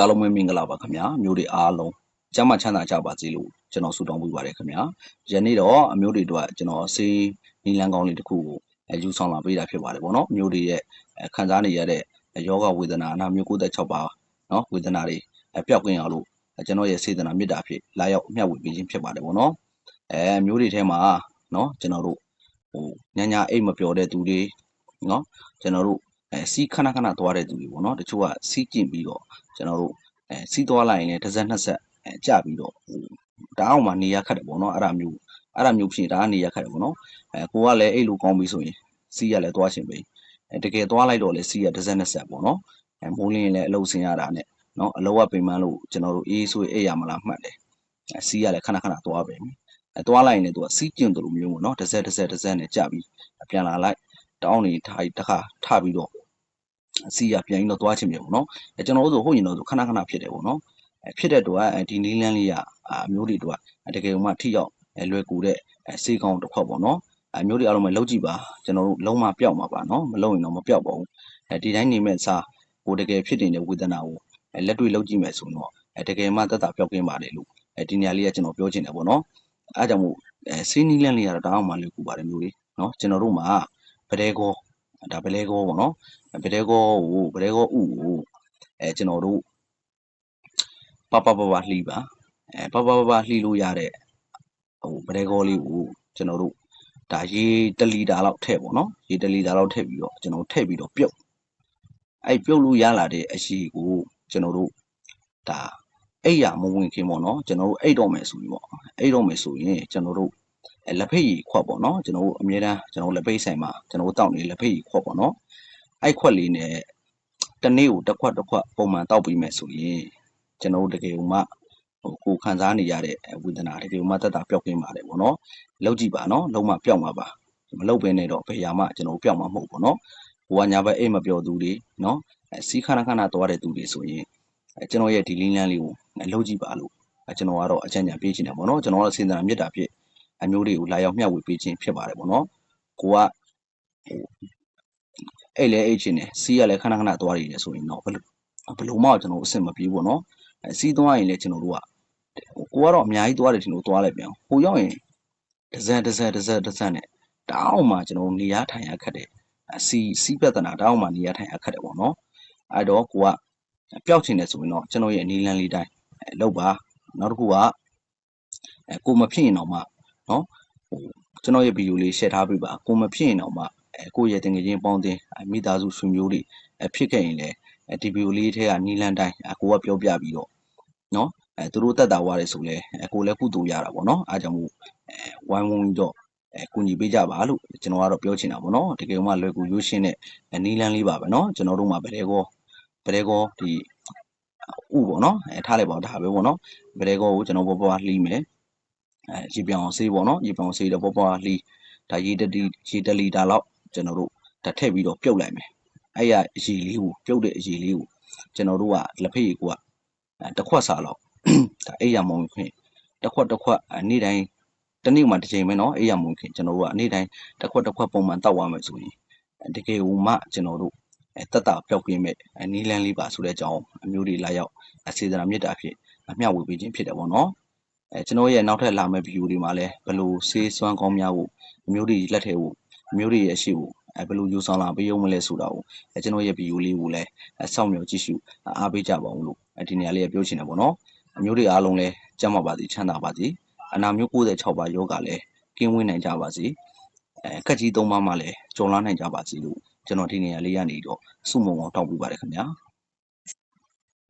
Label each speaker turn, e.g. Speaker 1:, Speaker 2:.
Speaker 1: အားလုံးပဲမင်္ဂလာပါခင်ဗျာမျိုးတွေအားလုံးကျမ်းမာချမ်းသာကြပါစေလို့ကျွန်တော်ဆုတောင်းပေးပါတယ်ခင်ဗျာယနေ့တော့အမျိုးတွေအတွက်ကျွန်တော်ဆေးနီလန်းကောင်းလေးတစ်ခုကိုအဲယူဆောင်လာပေးတာဖြစ်ပါတယ်ပေါ့နော်မျိုးတွေရဲ့အဲခံစားနေရတဲ့ယောဂဝေဒနာအနာမျိုး96ပါနော်ဝေဒနာတွေအဲပျောက်ကင်းအောင်လို့အဲကျွန်တော်ရဲ့စေတနာမေတ္တာဖြစ်လာရောက်မျှဝေပေးခြင်းဖြစ်ပါတယ်ပေါ့နော်အဲမျိုးတွေထဲမှာနော်ကျွန်တော်တို့ဟိုညညာအိတ်မပျော်တဲ့သူတွေနော်ကျွန်တော်တို့ အဲစီးခဏခဏသွားတဲ့သူတွေပေါ့နော်တချို့ကစီးကျင်ပြီးတော့ကျွန်တော်တို့အဲစီးသွားလိုက်ရင်လည်းတစ်စက်နှစ်ဆက်အဲကြပြီးတော့ဟိုတအားအောင်မှနေရခတ်တယ်ပေါ့နော်အဲ့ဒါမျိုးအဲ့ဒါမျိုးဖြစ်ရင်ဒါကနေရခတ်တယ်ပေါ့နော်အဲကိုကလည်းအဲ့လိုကောင်းပြီဆိုရင်စီးရလည်းသွားရှင်ပဲအဲတကယ်သွားလိုက်တော့လည်းစီးရတစ်စက်နှစ်ဆက်ပေါ့နော်အဲမိုးလင်းရင်လည်းအလုပ်ဆင်းရတာနဲ့နော်အလုပ်ကပင်ပန်းလို့ကျွန်တော်တို့အေးဆိုအေးရမလားမှတ်တယ်အဲစီးရလည်းခဏခဏသွားပဲအဲသွားလိုက်ရင်လည်းသူကစီးကျင်တယ်လို့မျိုးပေါ့နော်တစ်စက်တစ်စက်တစ်စက်နဲ့ကြပြီးပြန်လာလိုက်တောင်းနေထားတခါထပြီးတော့ အစီရပြန်ပြီးတော့သွားချင်မြေပေါ့နော်အဲကျွန်တော်တို့ဆိုဟုတ်ရင်တော့ခဏခဏဖြစ်တယ်ပေါ့နော်အဲဖြစ်တဲ့တော့ဒီနီးလန်းလေးကအမျိုးတွေတော့တကယ်မှထိရောက်လွယ်ကူတဲ့စေးကောင်းတစ်ခွက်ပေါ့နော်အမျိုးတွေအားလုံးပဲလောက်ကြည့်ပါကျွန်တော်တို့လုံးမပြောက်မှာပါနော်မလုံးရင်တော့မပြောက်ပါဘူးအဲဒီတိုင်းနေမဲ့စားကိုတကယ်ဖြစ်နေတဲ့ဝေဒနာကိုလက်တွေ့လောက်ကြည့်မယ်ဆိုတော့အဲတကယ်မှသက်သာပြောက်ကင်းပါတယ်လို့အဲဒီနေရာလေးကကျွန်တော်ပြောချင်တယ်ပေါ့နော်အဲကြောင့်မို့အဲစီးနီးလန်းလေးကတော့တောင်းမှလွယ်ကူပါတယ်မျိုးတွေနော်ကျွန်တော်တို့မှာဗဒဲကော ဒါဗလဲကောပေါ့နော်ဗဒဲကောကိုဗဒဲကောဥကိုအဲကျွန်တော်တို့ပပပပလှီးပါအဲပပပပလှီးလို့ရတဲ့ဟိုဗဒဲကောလေးကိုကျွန်တော်တို့ဒါရေတလီတာလောက်ထည့်ပေါ့နော်ရေတလီတာလောက်ထည့်ပြီးတော့ကျွန်တော်ထည့်ပြီးတော့ပြုတ်အဲ့ပြုတ်လို့ရလာတဲ့အရှိကိုကျွန်တော်တို့ဒါအိပ်ရမဝင်ခင်ပေါ့နော်ကျွန်တော်တို့အိပ်တော့မယ်ဆိုပြီးပေါ့အိပ်တော့မယ်ဆိုရင်ကျွန်တော်တို့အဲ လက်ဖိတ်ရီခွက်ပေါ့နော်ကျွန်တော်တို့အမြဲတမ်းကျွန်တော်တို့လက်ဖိတ်ဆိုင်မှာကျွန်တော်တို့တောက်နေလက်ဖိတ်ရီခွက်ပေါ့နော်အဲ့ခွက်လေးနဲ့တစ်နေ့ကိုတစ်ခွက်တစ်ခွက်ပုံမှန်တောက်ပြီးမယ်ဆိုရင်ကျွန်တော်တို့တကယ်ကိုမှဟိုကိုခံစားနေရတဲ့ဝေဒနာတကယ်ကိုမှတက်တာပျောက်ကင်းပါတယ်ပေါ့နော်လောက်ကြည့်ပါနော်လုံးဝပျောက်မှာပါမလောက်ပဲနဲ့တော့ဘယ်ရာမှကျွန်တော်ပျောက်မှာမဟုတ်ဘူးနော်ဟိုကညာဘက်အိတ်မပျော်သူတွေနော်အဲစီးခဏခဏသွားတဲ့သူတွေဆိုရင်အဲကျွန်တော်ရဲ့ဒီလင်းလန်းလေးကိုလောက်ကြည့်ပါလို့ကျွန်တော်ကတော့အကြံဉာဏ်ပေးချင်တယ်ပေါ့နော်ကျွန်တော်ကတော့စေတနာမေတ္တာဖြစ် အမျိုးတွေကိုလာရောက်မျှဝေပေးခြင်းဖြစ်ပါတယ်ပေါ့နော်ကိုကဟိုအဲ့လေအဲ့ချင်းနေစီးရလဲခဏခဏသွားရည်နေဆိုရင်တော့ဘယ်လိုဘယ်လိုမှကျွန်တော်အဆင်မပြေဘူးပေါ့နော်အဲစီးသွားရင်လည်းကျွန်တော်တို့ကကိုကတော့အများကြီးသွားတယ်ထင်လို့သွားလိုက်ပြန်ဟိုရောက်ရင်ဒဇန်ဒဇန်ဒဇန်ဒဇန်နဲ့တောင်းမှကျွန်တော်နေရထိုင်ရခက်တယ်စီစီးပြဿနာတောင်းမှနေရထိုင်ရခက်တယ်ပေါ့နော်အဲ့တော့ကိုကပျောက်ချင်တယ်ဆိုရင်တော့ကျွန်တော်ရဲ့နီလန်လေးတိုင်းလောက်ပါနောက်တစ်ခုကအဲကိုမဖြစ်ရင်တော့မှ နော်ဟိုကျွန်တော်ရဲ့ဗီဒီယိုလေး share ထားပေးပါကိုမဖြစ်ရင်တော့မှအဲကိုရဲ့တင်ငယ်ချင်းပေါင်းတင်မိသားစုဆွေမျိုးတွေအဖြစ်ခဲ့ရင်လည်းဒီဗီဒီယိုလေးထဲကနီလန်တိုင်းအကိုကပြောပြပြီးတော့နော်အဲသူတို့တက်တာဝရတယ်ဆိုလဲအကိုလည်းကုတူရတာပေါ့နော်အားကြောင့်မို့အဲဝိုင်းဝန်းပြီးတော့အဲကူညီပေးကြပါလို့ကျွန်တော်ကတော့ပြောချင်တာပေါ့နော်တကယ်မှလွယ်ကူရွှေရှင်းတဲ့နီလန်လေးပါပဲနော်ကျွန်တော်တို့မှာဗလဲကောဗလဲကောဒီဥပေါ့နော်အဲထားလိုက်ပါဒါပဲပေါ့နော်ဗလဲကောကိုကျွန်တော်ပေါ်ပေါ်လှီးမယ် အဲရေပြောင်ဆေးပေါ့နော်ရေပြောင်ဆေးတော့ပေါ်ပေါ်လှီးဒါရေတတိရေတလီတာလောက်ကျွန်တော်တို့ဒါထည့်ပြီးတော့ပြုတ်လိုက်မယ်အဲ့ရအရေလေးကိုပြုတ်တဲ့အရေလေးကိုကျွန်တော်တို့ကလက်ဖက်ရည်ကတစ်ခွက်စာလောက်ဒါအိယာမုံခွင့်တစ်ခွက်တစ်ခွက်နေ့တိုင်းတနေ့မှတစ်ချိန်ပဲเนาะအိယာမုံခွင့်ကျွန်တော်တို့ကနေ့တိုင်းတစ်ခွက်တစ်ခွက်ပုံမှန်တောက်ရမယ်ဆိုရင်တကယ်ဟိုမှကျွန်တော်တို့အဲတက်တာပျောက်ကင်းမဲ့နီးလန်းလေးပါဆိုတဲ့အကြောင်းအမျိုးတွေလာရောက်အစေတနာမြတ်တာဖြစ်အမျှဝေပေးခြင်းဖြစ်တယ်ပေါ့နော် အဲကျွန်တော်ရဲ့နောက်ထပ်လာမယ့်ဗီဒီယိုတွေမှာလည်းဘယ်လိုဆေးစွမ်းကောင်းများကိုအမျိုးတွေလက်ထဲကိုအမျိုးတွေရဲ့အရှိကိုအဲဘယ်လိုယူဆောင်လာပေးရုံမလဲဆိုတာကိုအဲကျွန်တော်ရဲ့ဗီဒီယိုလေးကိုလည်းစောင့်မျှော်ကြည့်ရှုအားပေးကြပါဦးလို့ဒီနေရာလေးပြောချင်တယ်ပေါ့နော်အမျိုးတွေအားလုံးလည်းကျန်းမာပါစေချမ်းသာပါစေအနာမျိုး96ပါယောဂလည်းကင်းဝေးနိုင်ကြပါစေအဲခက်ကြီးသုံးပါးမှလည်းကြုံလာနိုင်ကြပါစေလို့ကျွန်တော်ဒီနေရာလေးကနေတော့စုမုံအောင်တောင်းပေးပါတယ်ခင်ဗျာ